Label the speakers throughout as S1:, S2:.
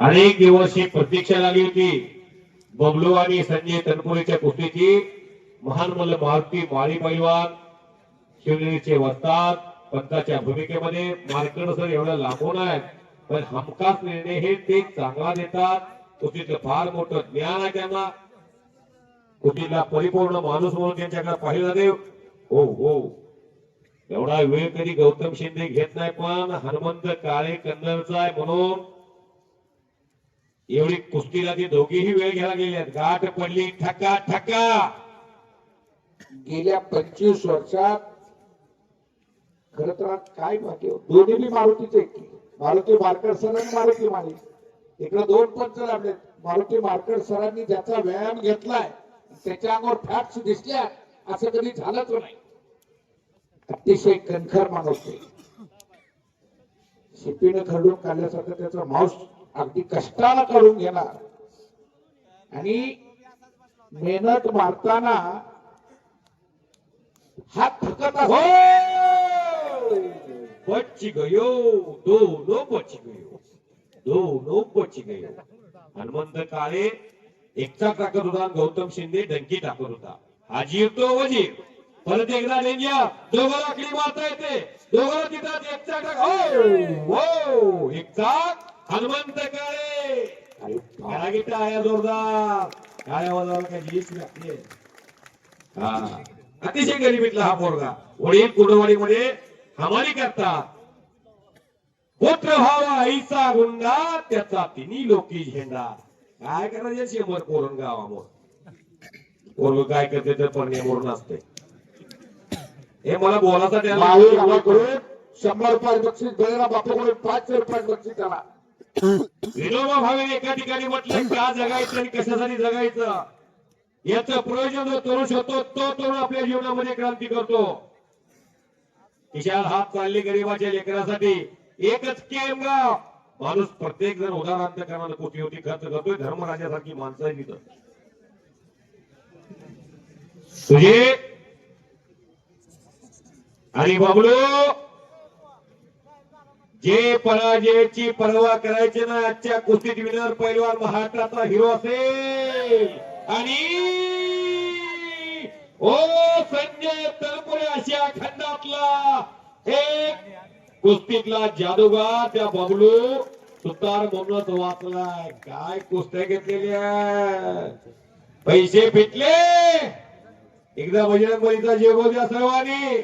S1: अनेक दिवस ही प्रतीक्षा लागली होती. बबलू आणि संजय तनपुरेच्या कुस्तीची. महान मल्ल मारुती माळी पैलवान शिवनेरीचे वस्तात पंताच्या भूमिकेमध्ये मार्कड सर एवढं लांबून आहेत. पण हमखास निर्णय हे ते चांगला देतात. कुस्तीतलं फार मोठं ज्ञान आहे त्यांना. कुस्तीला परिपूर्ण माणूस म्हणून त्यांच्याकडे पाहिलं देव हो हो. एवढा वेळ कधी गौतम शिंदे घेत नाही पण हनुमंत काळे कन्नडचा आहे म्हणून एवढी कुस्तीला ते दोघेही वेळ घ्यायला गेल्यात. गाठ पडली. ठका ठका.
S2: गेल्या पंचवीस वर्षात खर तर काय भाग्य दोन्ही मी मारुतीचे मारुती मारकर सर आणि मारुती माळी इकडे दोन पंच लागले मारुती मारकर सरांनी ज्याचा व्यायाम घेतलाय त्याच्या अंगावर फॅट्स दिसल्या असं कधी झालंच नाही. अतिशय कणखर माणूस ते शिपीनं खरडून काढल्यासारखं त्याचा मांस अगदी कष्टाला करून घेणार. आणि मेहनत मारताना हात थकत
S1: हो! बची गयो दोनो बची गयो. दोनो बची गयो. हनुमंत काळे एकटा टाकत होता गौतम शिंदे डंकी टाकत होता. हाजीर तो वजीर परत एकदा लेंग्या दोघं लाकडी मारता येते. दोघं तिथं एकचा टाक हो! हो! एकचा हनुमंत काळे! जोरदार? काय वाजवायला काय जीच लागते हा. अतिशय गरिबीतला हा पोरगा. वडील कुडवाडीमध्ये हमाली करतात. पुत्र व्हावा आईचा गुंडा त्याचा तिन्ही लोकी झेंडा. काय करायचे शेमर पोरण गावामोर पोरग काय करते तर परण्यामोर असते. हे मला
S2: गावाकडून शंभर रुपये बक्षीस गळेला बापूकडून पाचशे रुपये बक्षीस त्याला
S1: विनोबा भावे एका ठिकाणी म्हटलं का जगायचं आणि कशासाठी जगायचं? याचं प्रयोजन जो तरुण होतो तो तरुण आपल्या जीवनामध्ये क्रांती करतो. खिशात हात चालले गरीबाच्या लेकरासाठी. एकच केम गाव माणूस प्रत्येक जण उदाहरणार्थ करणार कोटी होती खर्च करतोय धर्मराजासारखी माणसं आहे तिथं तुझे आणि बबलू! जे पराजयाची पर्वा करायची ना आजच्या कुस्तीत विनर पैलवान महाराष्ट्राचा हिरो असेल. आणि ओ संजय तलपुरे अशा खंडातला एक कुस्तीतला जादूगार त्या बबलू सुतार म्हणूनच वाचलाय. काय कुस्त्या घेतलेल्या पैसे फिटले एकदा बजरंग बलीचा जेवो द्या सर्वांनी.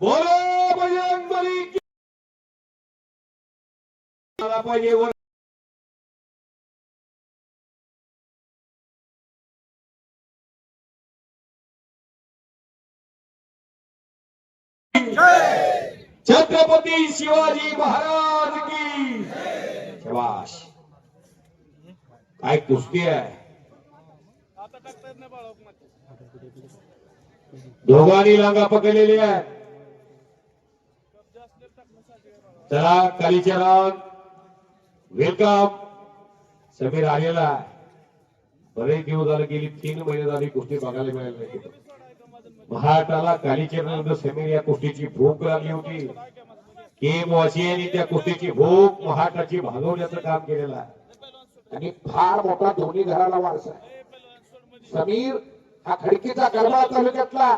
S1: बोलो बजरंग बली की पाहिजे छत्रपती शिवाजी महाराज की शबाश काय कुस्ती आहे? दोघांनी लांगा पकडलेली आहे. चला राग वेलकम. समीर आलेला बरेच दिवस झाले गेली तीन महिने झाली कुस्ती बघायला मिळाली नाही महाराष्ट्राला कालीचरणानंतर समीर या कुस्तीची भूक लागली होती. के यांनी त्या कुस्तीची भूक महाराष्ट्राची भागवण्याचं काम केलेलं आहे.
S2: आणि फार मोठा दोन्ही घराला वारसा समीर हा खडकीचा गरबा तालुक्यातला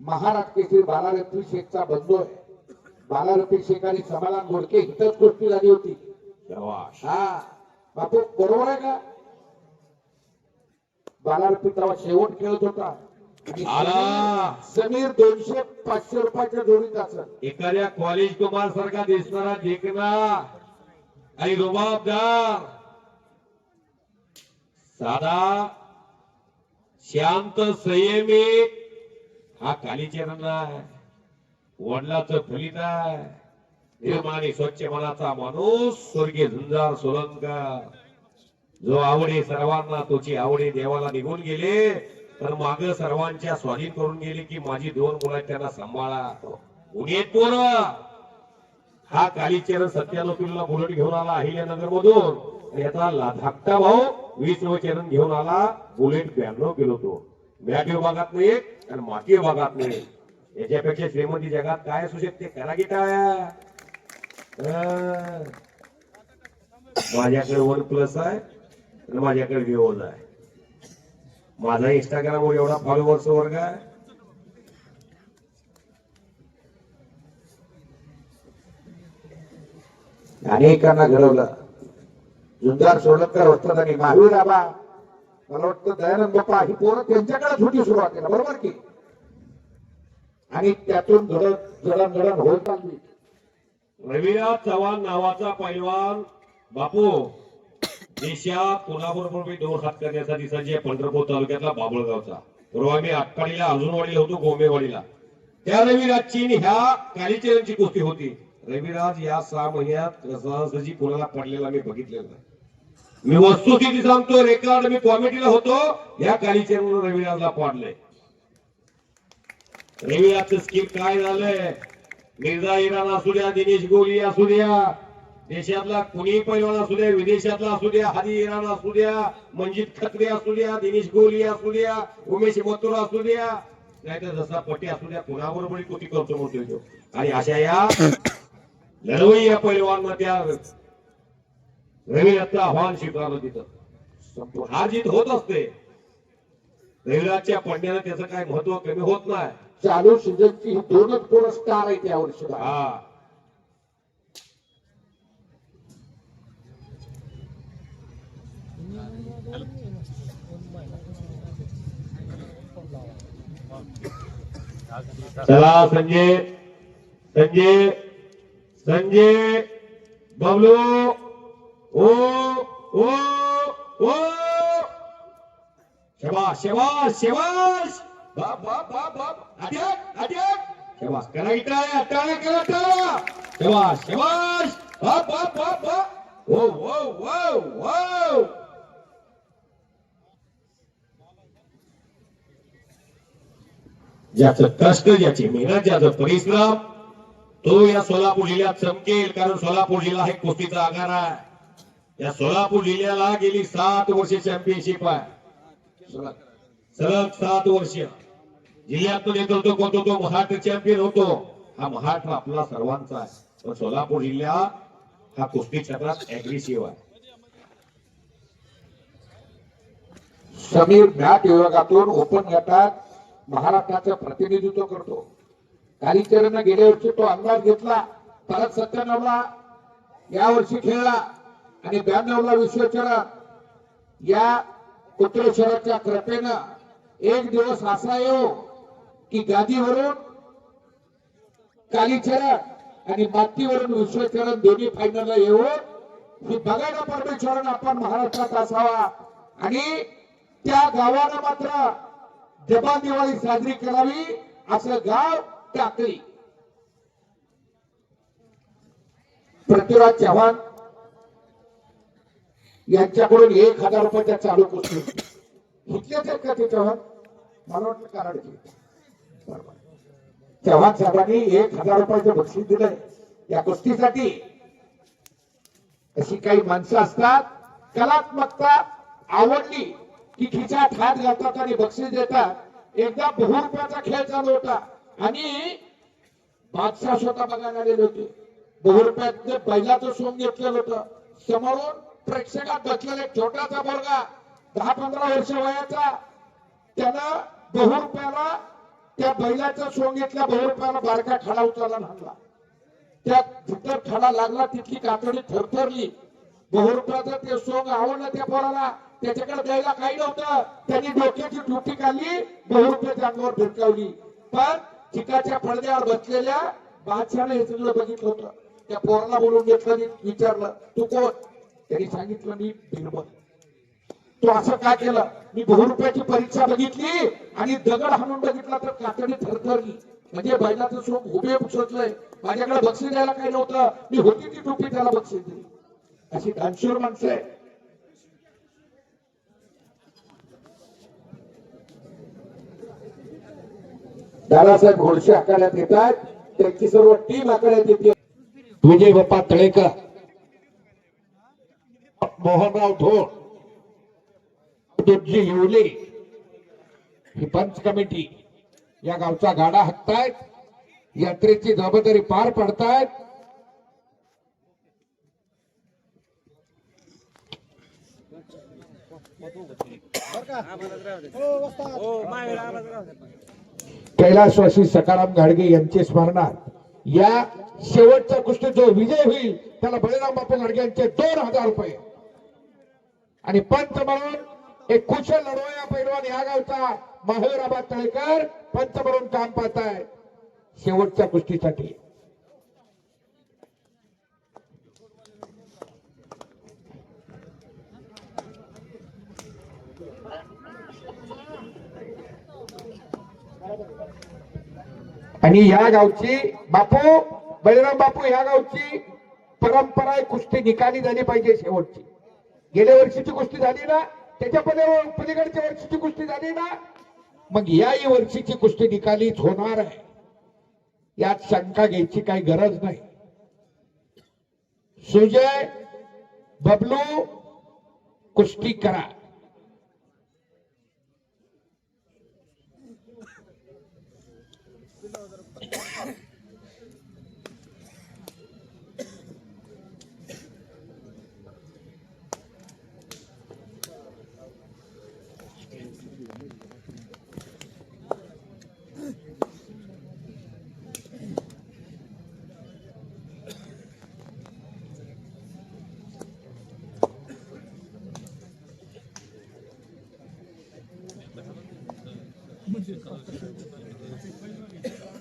S2: महाराष्ट्र केसरी बालारपी शेखचा बंधू आहे. बालारपी शेख आणि समाधान घोडके इतर गोष्टी झाली होती. बापू बरोबर आहे का? बालारपी तेव्हा शेवट खेळत होता. समीर दोनशे पाचशे रुपयाच्या जोडीत असत
S1: एखाद्या कॉलेज कुमार सारखा दिसणारा देखना आणि रुबाबदार साधा शांत संयमी. हा कालीचरण आहे वडिलाचं फलित आहे निर्माणी स्वच्छ मनाचा माणूस स्वर्गीय झुंजार सोलंका जो आवडे सर्वांना तुझी आवडे देवाला निघून गेले तर माग सर्वांच्या स्वाधीन करून गेले की माझी दोन मुलं त्यांना सांभाळा. उडी पोर पोरं. हा कालीचरण सत्यानोपीला बुलेट घेऊन आला अहिल्यानगर मधून याचा धाकटा भाऊ वीस चरण घेऊन आला बुलेट ब्याण्णव किलो तो. मॅट विभागात नाही आणि माती विभागात नाही याच्यापेक्षा श्रीमंती जगात काय असू शकते? करा की काय माझ्याकडे वन प्लस आहे आणि माझ्याकडे विवोज आहे. माझा इंस्टाग्रामवर एवढा फॉलोअर्स वर्ग आहे.
S2: अनेकांना घडवलं. जुंजार सोडकर होतात आणि महावीर आबा मला वाटतं दयानंद बाप्पा ही पोरं त्यांच्याकडे होती सुरुवातीला बरोबर की? आणि त्यातून घडत जडण जडण होत चालली.
S1: रविराज चव्हाण नावाचा पैलवान बापू देशात कोणाबरोबर मी दोन हात करण्यासाठी सज्ज पंढरपूर तालुक्यातला बाबळगावचा. पूर्वा मी आटपाडीला अर्जुनवाडीला होतो गोमेवाडीला. त्या रविराजची ह्या कालीचरणची कुस्ती होती. रविराज या सहा महिन्यात सहजासहजी कोणाला पडलेला मी बघितलेला नाही. मी वस्तुस्थिती सांगतो रेकॉर्ड मी कॉमेडीला होतो या कालीचरण रविराजला पाडलंय. रविराजचं स्किप काय झालंय? मिर्झा इराण असू द्या दिनेश गोली असू द्या देशातला कुणी पैलवान असू द्या विदेशातला असू द्या हरी इराण असू द्या मंजित खत्रे असू द्या दिनेश गोली असू द्या उमेश मथुर असू द्या नाहीतर जसा पटी असू द्या कुणाबरोबर कुठे करतो म्हणतो तो. आणि अशा या लढवई या पैलवान त्या रविराजचं आव्हान स्वीकारलं तिथं.
S2: हा
S1: हार जीत होत असते. रविराजच्या पडण्यानं त्याचं काय महत्त्व कमी होत नाही.
S2: चालू सीझनची ही दोनच पोरं स्टार आहेत या वर्षीला
S1: हा. चला संजय. संजय. संजय. बबलू. ओ ओ ओ. शबाश शबाश शबाश. बाप बाप बाप बाप. करा टाळ्या टाळ्या बाप बाप बाप बाप. ओ ओ ओ ओ ज्याचं कष्ट ज्याची मेहनत ज्याचं परिश्रम तो या सोलापूर जिल्ह्यात चमकेल कारण सोलापूर जिल्हा हे कुस्तीचा आगार आहे. या सोलापूर जिल्ह्याला गेली सात वर्ष चॅम्पियनशिप आहे. सलग सात वर्ष. जिल्ह्यातून येत होतो कोण तो महाराष्ट्र चॅम्पियन होतो. हा महाराष्ट्र आपला सर्वांचा आहे. पण सोलापूर जिल्हा हा कुस्ती क्षेत्रात अग्रेसिव्ह आहे.
S2: समीर मॅट विभागातून ओपन गटात महाराष्ट्राचं प्रतिनिधित्व करतो. कालीचरण गेल्या वर्षी तो अंदाज घेतला. परत सत्त्याण्णवला या वर्षी खेळला. आणि ब्याण्णवला विश्वचरण. या कुत्रेश्वराच्या कृपेनं एक दिवस असा येऊ की गादीवरून कालीचरण आणि मातीवरून विश्वचरण दोन्ही फायनलला येऊन ही बघायला परमेश्वरण आपण महाराष्ट्रात असावा. आणि त्या गावानं मात्र जबा दिवाळी साजरी करावी असं गाव टाकली. पृथ्वीराज चव्हाण यांच्याकडून एक हजार रुपयाच्या चालू कुस्ती घेतल्याच आहेत का ते चव्हाण? मला वाटलं कारण चव्हाण साहेबांनी एक हजार रुपयाचं बक्षीस दिलंय. या कुस्तीसाठी अशी काही माणसं असतात कलात्मकता आवडली की खिचात हात घालतात आणि बक्षीस देतात. एकदा बहु रुपयाचा खेळ चालू होता आणि बादशाह स्वतः बघायला आलेले होते. बहु रुपयात बैलाचं सोंग घेतलेलं होतं. समोरून प्रेक्षकात बसलेला एक छोटासा मुलगा दहा पंधरा वर्ष वयाचा त्यानं बहु रुपयाला त्या बैलाचं सोंग घेतल्या बारका खडा उचलला आणि त्या जिथं खडा लागला तिथली कातडी थरथरली. बहुरूपाचं ते सोंग आवडलं त्या पोराला. त्याच्याकडे द्यायला काही नव्हतं. त्यांनी डोक्याची टुटी काढली बहु अंगावर भिरकावली पण चिकाच्या पडद्यावर बसलेल्या बादशाने हे सगळं बघितलं होतं. त्या पोराला बोलून घेतलं विचारलं तू कोण? त्यांनी सांगितलं मी बिरबल तो असं काय केलं? मी बहु रुपयाची परीक्षा बघितली आणि दगड हाणून बघितला तर कातडी थरथरली. म्हणजे बैलाचं सोप उभे सोचलंय माझ्याकडे बक्षीस द्यायला काही नव्हतं. मी होती ती टोपी त्याला बक्षीस दिली. अशी दानशूर माणसं आहे दादासाहेब घोडशे आखाड्यात येतात. त्यांची सर्व टीम आखाड्यात येते विजय बाप्पा तळेकर. मोहनराव ढोळ दुर्जी येवले ही पंच कमिटी या गावचा गाडा हाकतायत यात्रेची जबाबदारी पार पडतायत. कैलासवासी सकाराम घाडगे यांचे स्मरणार्थ या शेवटच्या गोष्टीत जो विजय होईल त्याला बळीराम बापू घाडगे यांचे दोन हजार रुपये. आणि पंच म्हणून एक कुशल लढवया पैलवान या गावचा महावीराबाद तळेकर पंच म्हणून काम पाहत आहे शेवटच्या कुस्तीसाठी. आणि या गावची बापू बळीराम बापू या गावची परंपरा कुस्ती निकाली झाली पाहिजे शेवटची. गेल्या वर्षीची कुस्ती झाली ना? त्याच्या पलीकडे पलीकडच्या वर्षीची कुस्ती झाली ना मग याही वर्षीची कुस्ती निकालीच होणार आहे. यात शंका घ्यायची काही गरज नाही. सुजय बबलू कुस्ती करा. 最初は見つかる。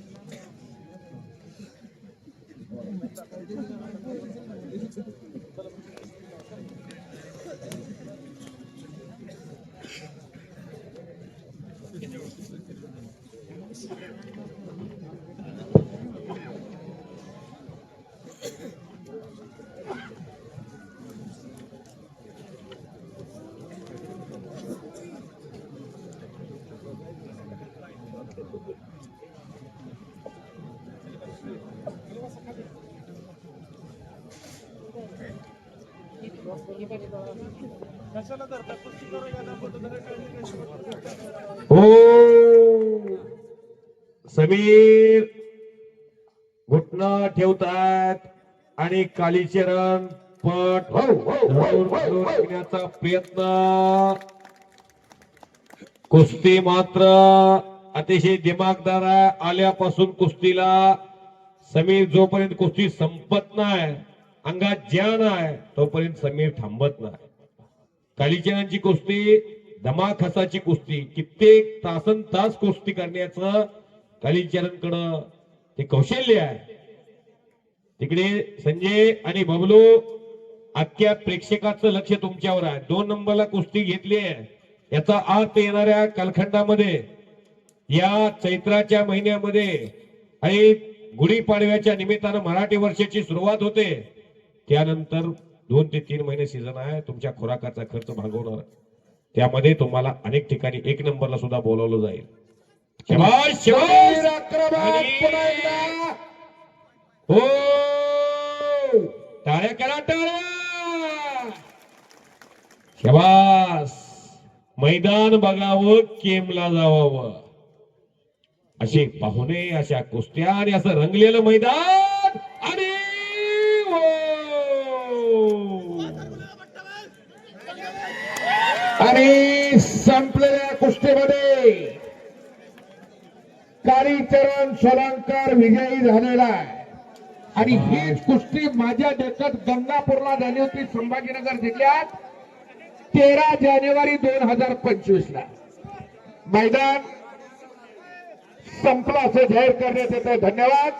S1: हो. समीर घुटणं ठेवतात आणि कालीचरण पट
S2: हो, हो, हो, हो, हो.
S1: घेण्याचा प्रयत्न कुस्ती मात्र अतिशय दिमागदार आहे. आल्यापासून कुस्तीला समीर जोपर्यंत कुस्ती संपत नाही अंगात ज्ञान आहे तोपर्यंत समीर थांबत नाही. कालीचरणाची कुस्ती धमाखसाची कुस्ती कित्येक तासन तास कुस्ती करण्याचं कालीचरणकडं ते कौशल्य आहे. तिकडे संजय आणि बबलू अख्ख्या प्रेक्षकाचं लक्ष तुमच्यावर आहे. दोन नंबरला कुस्ती घेतली आहे. याचा अर्थ येणाऱ्या कालखंडामध्ये या चैत्राच्या महिन्यामध्ये आणि गुढीपाडव्याच्या निमित्तानं मराठी वर्षाची सुरुवात होते. त्यानंतर दोन ते तीन महिने सीझन आहे तुमच्या खुराकाचा खर्च भागवणार. त्यामध्ये तुम्हाला अनेक ठिकाणी एक नंबरला सुद्धा बोलवलं जाईल. हो! टाळ्या करा टाळ्या! शबास! मैदान बघावं केमला जावावं असे पाहुणे अशा कुस्त्या आणि असं रंगलेलं मैदान आणि हो.
S2: आणि संपलेल्या कुस्तीमध्ये कारीचरण सोलंकर विजयी झालेला आहे. आणि हीच कुस्ती माझ्या देशात गंगापूरला झाली होती. संभाजीनगर जिल्ह्यात तेरा जानेवारी दोन हजार पंचवीस ला मैदान संपला असं जाहीर करण्यात येतं धन्यवाद.